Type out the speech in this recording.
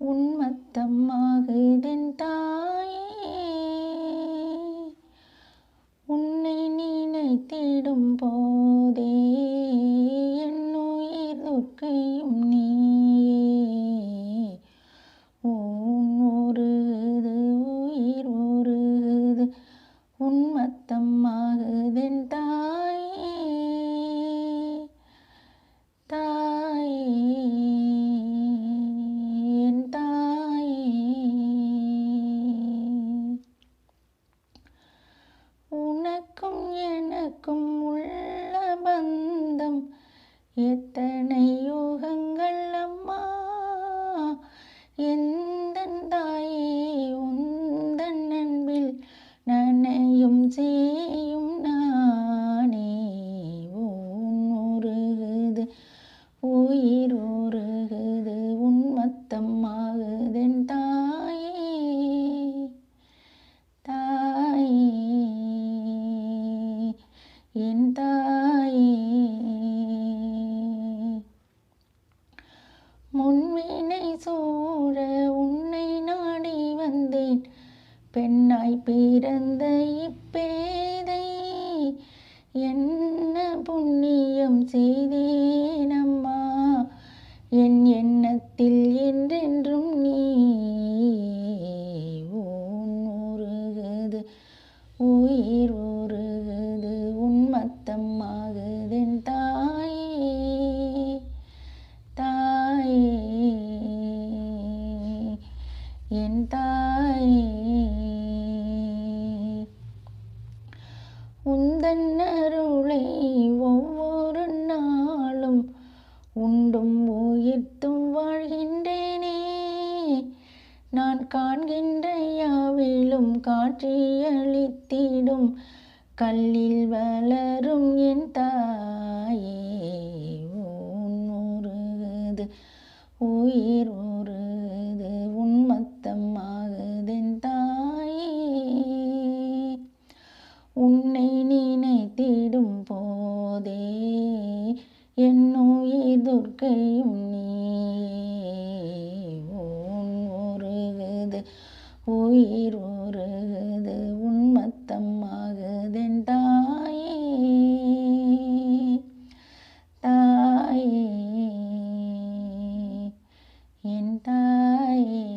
உன்மத்தம்மாக இதன் தாயே. உன்னை நினைத்திடும் போதே என்னுயிர் துர்க்கையும் எத்தனை யோகங்கள் அம்மா? என் பிறந்த இப்பேதை என்ன புண்ணியம் செய்தேனம்மா? என் எண்ணத்தில் என்றென்றும் நீ உன் உருகுது உயிர் உருகுது உன்மத்தம் ஆகுதென் தாயே. தாயே. என் தாயே. உந்தன் அருளை ஒவ்வொரு நாளும் உண்டும் உயிர்த்தும் வாழ்கின்றேனே. நான் காண்கின்ற யாவிலும் காட்சியளித்திடும் கல்லில் வளரும் என் தாயே உன் உருகுது உயிர் உன்னை நினைத்திடும் போதே என்னுயிர் துர்க்கையும் நீயே உயிர் உருகுது உன்மத்தம் ஆகுதென் தாயே. தாயே என் தாயே.